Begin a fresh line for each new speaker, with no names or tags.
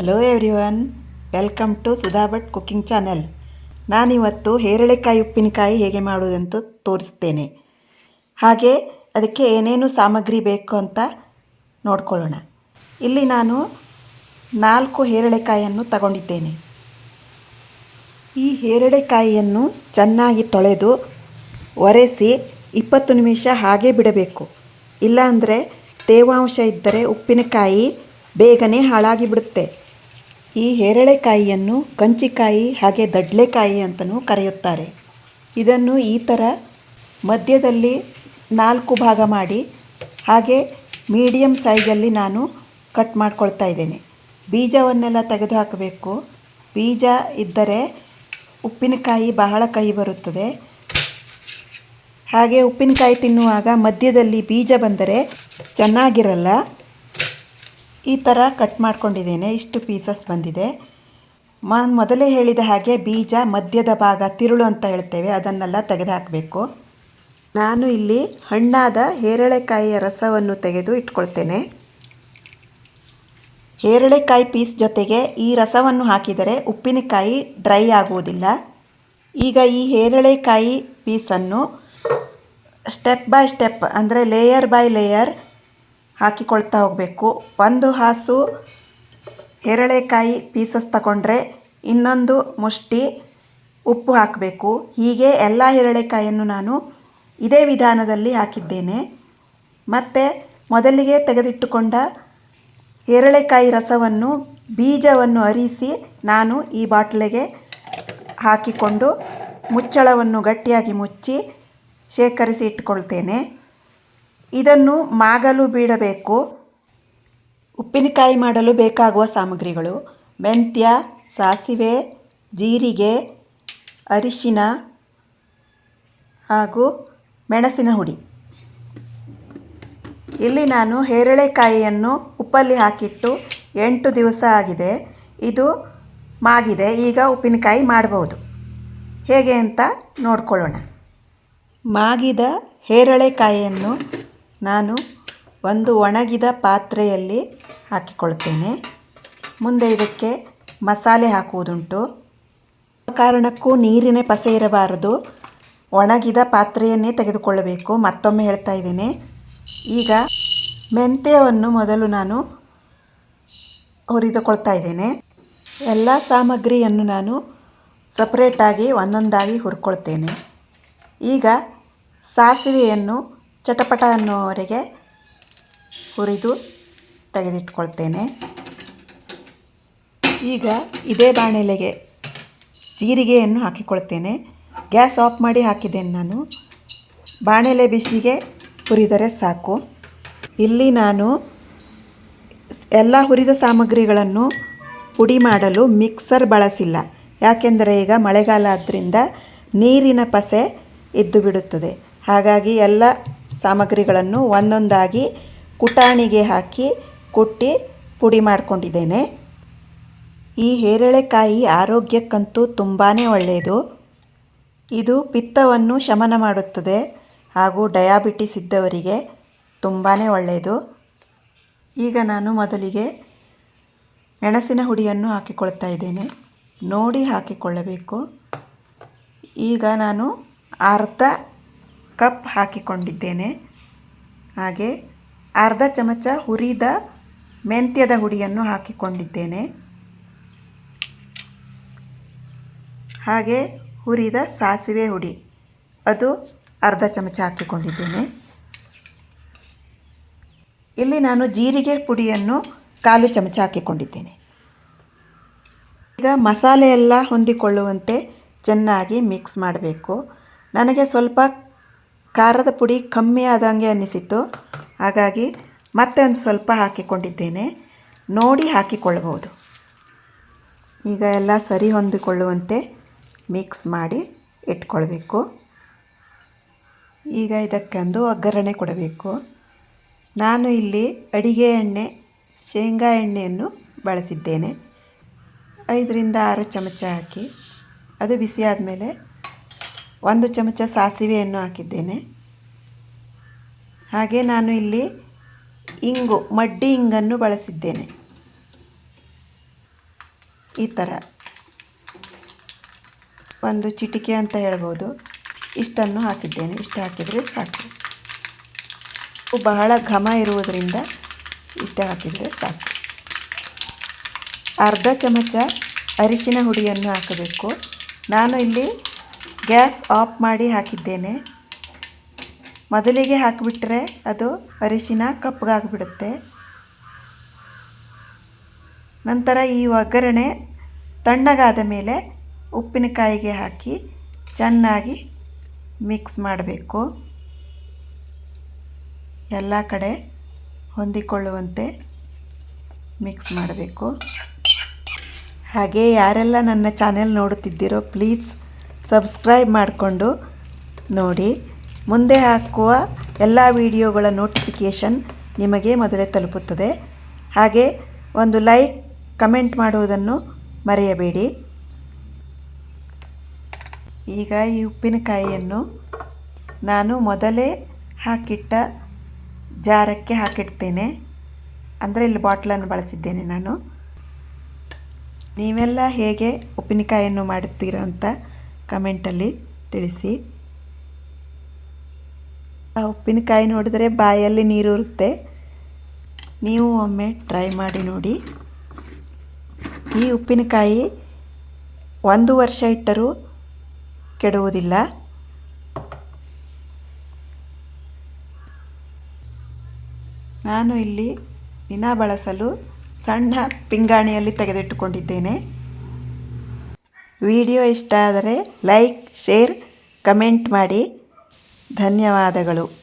Hello everyone welcome to Sudha Bhat cooking channel ನಾನಿವತ್ತು ಹೇರಳೆಕಾಯಿ ಉಪ್ಪಿನಕಾಯಿ ಹೇಗೆ ಮಾಡುವುದಂತ ತೋರಿಸ್ತೇನೆ. ಹಾಗೆ ಅದಕ್ಕೆ ಏನೇನು ಸಾಮಗ್ರಿ ಬೇಕು ಅಂತ ನೋಡ್ಕೊಳ್ಳೋಣ. ಇಲ್ಲಿ ನಾನು ನಾಲ್ಕು ಹೇರಳೆಕಾಯಿಯನ್ನು ತಗೊಂಡಿದ್ದೇನೆ. ಈ ಹೇರಳೆಕಾಯಿಯನ್ನು ಚೆನ್ನಾಗಿ ತೊಳೆದು ಒರೆಸಿ ಇಪ್ಪತ್ತು ನಿಮಿಷ ಹಾಗೆ ಬಿಡಬೇಕು. ಇಲ್ಲಾಂದರೆ ತೇವಾಂಶ ಇದ್ದರೆ ಉಪ್ಪಿನಕಾಯಿ ಬೇಗನೆ ಹಾಳಾಗಿ ಬಿಡುತ್ತೆ ಈ ಹೇರಳೆಕಾಯಿಯನ್ನು ಕಂಚಿಕಾಯಿ ಹಾಗೆ ದಡ್ಲೆಕಾಯಿ ಅಂತಲೂ ಕರೆಯುತ್ತಾರೆ. ಇದನ್ನು ಈ ಥರ ಮಧ್ಯದಲ್ಲಿ ನಾಲ್ಕು ಭಾಗ ಮಾಡಿ ಹಾಗೆ ಮೀಡಿಯಮ್ ಸೈಜಲ್ಲಿ ನಾನು ಕಟ್ ಮಾಡ್ಕೊಳ್ತಾ ಇದ್ದೇನೆ. ಬೀಜವನ್ನೆಲ್ಲ ತೆಗೆದು ಹಾಕಬೇಕು ಬೀಜ ಇದ್ದರೆ ಉಪ್ಪಿನಕಾಯಿ ಬಹಳ ಕಹಿ ಬರುತ್ತದೆ. ಹಾಗೆ ಉಪ್ಪಿನಕಾಯಿ ತಿನ್ನುವಾಗ ಮಧ್ಯದಲ್ಲಿ ಬೀಜ ಬಂದರೆ ಚೆನ್ನಾಗಿರಲ್ಲ. ಈ ಥರ ಕಟ್ ಮಾಡ್ಕೊಂಡಿದ್ದೇನೆ. ಇಷ್ಟು ಪೀಸಸ್ ಬಂದಿದೆ. ಮ ಮೊದಲೇ ಹೇಳಿದ ಹಾಗೆ ಬೀಜ ಮಧ್ಯದ ಭಾಗ ತಿರುಳು ಅಂತ ಹೇಳ್ತೇವೆ. ಅದನ್ನೆಲ್ಲ ತೆಗೆದುಹಾಕಬೇಕು. ನಾನು ಇಲ್ಲಿ ಹಣ್ಣಾದ ಹೇರಳೆಕಾಯಿಯ ರಸವನ್ನು ತೆಗೆದು ಇಟ್ಕೊಳ್ತೇನೆ. ಹೇರಳೆಕಾಯಿ ಪೀಸ್ ಜೊತೆಗೆ ಈ ರಸವನ್ನು ಹಾಕಿದರೆ ಉಪ್ಪಿನಕಾಯಿ ಡ್ರೈ ಆಗುವುದಿಲ್ಲ. ಈಗ ಈ ಹೇರಳೆಕಾಯಿ ಪೀಸನ್ನು ಸ್ಟೆಪ್ ಬೈ ಸ್ಟೆಪ್ ಅಂದರೆ ಲೇಯರ್ ಬೈ ಲೇಯರ್ ಹಾಕಿಕೊಳ್ತಾ ಹೋಗಬೇಕು. ಒಂದು ಹಾಸು ಹೆರಳೆಕಾಯಿ ಪೀಸಸ್ ತಗೊಂಡ್ರೆ ಇನ್ನೊಂದು ಮುಷ್ಟಿ ಉಪ್ಪು ಹಾಕಬೇಕು. ಹೀಗೆ ಎಲ್ಲ ಹೆರಳೆಕಾಯಿಯನ್ನು ನಾನು ಇದೇ ವಿಧಾನದಲ್ಲಿ ಹಾಕಿದ್ದೇನೆ. ಮತ್ತು ಮೊದಲಿಗೆ ತೆಗೆದಿಟ್ಟುಕೊಂಡ ಹೆರಳೆಕಾಯಿ ರಸವನ್ನು, ಬೀಜವನ್ನು ಅರಿಸಿ ನಾನು ಈ ಬಾಟ್ಲಿಗೆ ಹಾಕಿಕೊಂಡು ಮುಚ್ಚಳವನ್ನು ಗಟ್ಟಿಯಾಗಿ ಮುಚ್ಚಿ ಶೇಖರಿಸಿ ಇಟ್ಕೊಳ್ತೇನೆ ಇದನ್ನು ಮಾಗಲು ಬಿಡಬೇಕು. ಉಪ್ಪಿನಕಾಯಿ ಮಾಡಲು ಬೇಕಾಗುವ ಸಾಮಗ್ರಿಗಳು. ಮೆಂತ್ಯ, ಸಾಸಿವೆ, ಜೀರಿಗೆ, ಅರಿಶಿನ ಹಾಗೂ ಮೆಣಸಿನ ಹುಡಿ. ಇಲ್ಲಿ ನಾನು ಹೇರಳೆಕಾಯಿಯನ್ನು ಉಪ್ಪಲ್ಲಿ ಹಾಕಿಟ್ಟು ಎಂಟು ದಿವಸ ಆಗಿದೆ. ಇದು ಮಾಗಿದೆ. ಈಗ ಉಪ್ಪಿನಕಾಯಿ ಮಾಡಬಹುದು. ಹೇಗೆ ಅಂತ ನೋಡ್ಕೊಳ್ಳೋಣ. ಮಾಗಿದ ಹೇರಳೆಕಾಯಿಯನ್ನು ನಾನು ಒಂದು ಒಣಗಿದ ಪಾತ್ರೆಯಲ್ಲಿ ಹಾಕಿಕೊಳ್ತೇನೆ. ಮುಂದೆ ಇದಕ್ಕೆ ಮಸಾಲೆ ಹಾಕುವುದುಂಟು. ಕಾರಣಕ್ಕೂ ನೀರಿನ ಪಸೆ ಇರಬಾರದು. ಒಣಗಿದ ಪಾತ್ರೆಯನ್ನೇ ತೆಗೆದುಕೊಳ್ಳಬೇಕು. ಮತ್ತೊಮ್ಮೆ ಹೇಳ್ತಾ ಇದ್ದೇನೆ. ಈಗ ಮೆಂತ್ಯವನ್ನು ಮೊದಲು ನಾನು ಹುರಿದುಕೊಳ್ತಾ ಇದ್ದೇನೆ. ಎಲ್ಲ ಸಾಮಗ್ರಿಯನ್ನು ನಾನು ಸಪ್ರೇಟಾಗಿ ಒಂದೊಂದಾಗಿ ಹುರ್ಕೊಳ್ತೇನೆ. ಈಗ ಸಾಸಿವೆಯನ್ನು ಚಟಪಟ ಅನ್ನೋವರೆಗೆ ಹುರಿದು ತೆಗೆದಿಟ್ಕೊಳ್ತೇನೆ. ಈಗ ಇದೇ ಬಾಣಲೆಗೆ ಜೀರಿಗೆಯನ್ನು ಹಾಕಿಕೊಳ್ತೇನೆ. ಗ್ಯಾಸ್ ಆಫ್ ಮಾಡಿ ಹಾಕಿದ್ದೇನೆ ನಾನು. ಬಾಣಲೆ ಬಿಸಿಗೆ ಹುರಿದರೆ ಸಾಕು. ಇಲ್ಲಿ ನಾನು ಎಲ್ಲ ಹುರಿದ ಸಾಮಗ್ರಿಗಳನ್ನು ಪುಡಿ ಮಾಡಲು ಮಿಕ್ಸರ್ ಬಳಸಿಲ್ಲ. ಯಾಕೆಂದರೆ ಈಗ ಮಳೆಗಾಲ ಆದ್ದರಿಂದ ನೀರಿನ ಪಸೆ ಇದ್ದು ಬಿಡುತ್ತದೆ. ಹಾಗಾಗಿ ಎಲ್ಲ ಸಾಮಗ್ರಿಗಳನ್ನು ಒಂದೊಂದಾಗಿ ಕುಟಾಣಿಗೆ ಹಾಕಿ ಕುಟ್ಟಿ ಪುಡಿ ಮಾಡಿಕೊಂಡಿದ್ದೇನೆ. ಈ ಹೇರಳೆಕಾಯಿ ಆರೋಗ್ಯಕ್ಕಂತೂ ತುಂಬಾ ಒಳ್ಳೆಯದು. ಇದು ಪಿತ್ತವನ್ನು ಶಮನ ಮಾಡುತ್ತದೆ ಹಾಗೂ ಡಯಾಬಿಟಿಸ್ ಇದ್ದವರಿಗೆ ತುಂಬಾ ಒಳ್ಳೆಯದು. ಈಗ ನಾನು ಮೊದಲಿಗೆ ಮೆಣಸಿನ ಹುಡಿಯನ್ನು ಹಾಕಿಕೊಳ್ತಾ ಇದ್ದೇನೆ. ನೋಡಿ ಹಾಕಿಕೊಳ್ಳಬೇಕು. ಈಗ ನಾನು ಅರ್ಧ ಕಪ್ ಹಾಕಿಕೊಂಡಿದ್ದೇನೆ. ಹಾಗೆ ಅರ್ಧ ಚಮಚ ಹುರಿದ ಮೆಂತ್ಯದ ಹುಡಿಯನ್ನು ಹಾಕಿಕೊಂಡಿದ್ದೇನೆ. ಹಾಗೆ ಹುರಿದ ಸಾಸಿವೆ ಹುಡಿ. ಅದು ಅರ್ಧ ಚಮಚ ಹಾಕಿಕೊಂಡಿದ್ದೇನೆ. ಇಲ್ಲಿ ನಾನು ಜೀರಿಗೆ ಪುಡಿಯನ್ನು ಕಾಲು ಚಮಚ ಹಾಕಿಕೊಂಡಿದ್ದೇನೆ. ಈಗ ಮಸಾಲೆ ಎಲ್ಲ ಹೊಂದಿಕೊಳ್ಳುವಂತೆ ಚೆನ್ನಾಗಿ ಮಿಕ್ಸ್ ಮಾಡಬೇಕು. ನನಗೆ ಸ್ವಲ್ಪ ಖಾರದ ಪುಡಿ ಕಮ್ಮಿ ಆದಂಗೆ ಅನ್ನಿಸಿತ್ತು. ಹಾಗಾಗಿ ಮತ್ತೆ ಒಂದು ಸ್ವಲ್ಪ ಹಾಕಿಕೊಂಡಿದ್ದೇನೆ. ನೋಡಿ ಹಾಕಿಕೊಳ್ಳಬಹುದು. ಈಗ ಎಲ್ಲ ಸರಿ ಹೊಂದಿಕೊಳ್ಳುವಂತೆ ಮಿಕ್ಸ್ ಮಾಡಿ ಇಟ್ಕೊಳ್ಬೇಕು. ಈಗ ಇದಕ್ಕೊಂದು ಒಗ್ಗರಣೆ ಕೊಡಬೇಕು. ನಾನು ಇಲ್ಲಿ ಅಡಿಗೆ ಎಣ್ಣೆ, ಶೇಂಗಾ ಎಣ್ಣೆಯನ್ನು ಬಳಸಿದ್ದೇನೆ. ಐದರಿಂದ ಆರು ಚಮಚ ಹಾಕಿ. ಅದು ಬಿಸಿ ಆದಮೇಲೆ ಒಂದು ಚಮಚ ಸಾಸಿವೆಯನ್ನು ಹಾಕಿದ್ದೇನೆ. ಹಾಗೆ ನಾನು ಇಲ್ಲಿ ಇಂಗು, ಮಡ್ಡಿ ಇಂಗನ್ನು ಬಳಸಿದ್ದೇನೆ. ಈ ಥರ ಒಂದು ಚಿಟಿಕೆ ಅಂತ ಹೇಳ್ಬೋದು. ಇಷ್ಟನ್ನು ಹಾಕಿದ್ದೇನೆ. ಇಷ್ಟು ಹಾಕಿದರೆ ಸಾಕು. ಬಹಳ ಘಮ ಇರುವುದರಿಂದ ಇಷ್ಟು ಹಾಕಿದರೆ ಸಾಕು. ಅರ್ಧ ಚಮಚ ಅರಿಶಿನ ಹುಡಿಯನ್ನು ಹಾಕಬೇಕು. ನಾನು ಇಲ್ಲಿ ಗ್ಯಾಸ್ ಆಫ್ ಮಾಡಿ ಹಾಕಿದ್ದೇನೆ. ಮೊದಲಿಗೆ ಹಾಕಿಬಿಟ್ರೆ ಅದು ಅರಿಶಿನ ಕಪ್ಪಗಾಗ್ಬಿಡುತ್ತೆ. ನಂತರ ಈ ಒಗ್ಗರಣೆ ತಣ್ಣಗಾದ ಮೇಲೆ ಉಪ್ಪಿನಕಾಯಿಗೆ ಹಾಕಿ ಚೆನ್ನಾಗಿ ಮಿಕ್ಸ್ ಮಾಡಬೇಕು. ಎಲ್ಲ ಕಡೆ ಹೊಂದಿಕೊಳ್ಳುವಂತೆ ಮಿಕ್ಸ್ ಮಾಡಬೇಕು. ಹಾಗೆ ಯಾರೆಲ್ಲ ನನ್ನ ಚಾನೆಲ್ ನೋಡುತ್ತಿದ್ದೀರೋ ಪ್ಲೀಸ್ ಸಬ್ಸ್ಕ್ರೈಬ್ ಮಾಡಿಕೊಂಡು ನೋಡಿ. ಮುಂದೆ ಹಾಕುವ ಎಲ್ಲ ವಿಡಿಯೋಗಳ ನೋಟಿಫಿಕೇಷನ್ ನಿಮಗೆ ಮೊದಲೇ ತಲುಪುತ್ತದೆ. ಹಾಗೆ ಒಂದು ಲೈಕ್, ಕಮೆಂಟ್ ಮಾಡುವುದನ್ನು ಮರೆಯಬೇಡಿ. ಈಗ ಈ ಉಪ್ಪಿನಕಾಯಿಯನ್ನು ನಾನು ಮೊದಲೇ ಹಾಕಿಟ್ಟ ಜಾರಕ್ಕೆ ಹಾಕಿಡ್ತೇನೆ. ಅಂದರೆ ಇಲ್ಲಿ ಬಾಟ್ಲನ್ನು ಬಳಸಿದ್ದೇನೆ ನಾನು. ನೀವೆಲ್ಲ ಹೇಗೆ ಉಪ್ಪಿನಕಾಯಿಯನ್ನು ಮಾಡುತ್ತೀರಾ ಅಂತ ಕಮೆಂಟಲ್ಲಿ ತಿಳಿಸಿ. ಆ ಉಪ್ಪಿನಕಾಯಿ ನೋಡಿದರೆ ಬಾಯಲ್ಲಿ ನೀರು ಇರುತ್ತೆ ನೀವು ಒಮ್ಮೆ ಟ್ರೈ ಮಾಡಿ ನೋಡಿ. ಈ ಉಪ್ಪಿನಕಾಯಿ ಒಂದು ವರ್ಷ ಇಟ್ಟರೂ ಕೆಡುವುದಿಲ್ಲ. ನಾನು ಇಲ್ಲಿ ದಿನ ಬಳಸಲು ಸಣ್ಣ ಪಿಂಗಾಣಿಯಲ್ಲಿ ತೆಗೆದಿಟ್ಟುಕೊಂಡಿದ್ದೇನೆ. ವಿಡಿಯೋ ಇಷ್ಟ ಆದರೆ ಲೈಕ್ ಶೇರ್ ಕಮೆಂಟ್ ಮಾಡಿ. ಧನ್ಯವಾದಗಳು.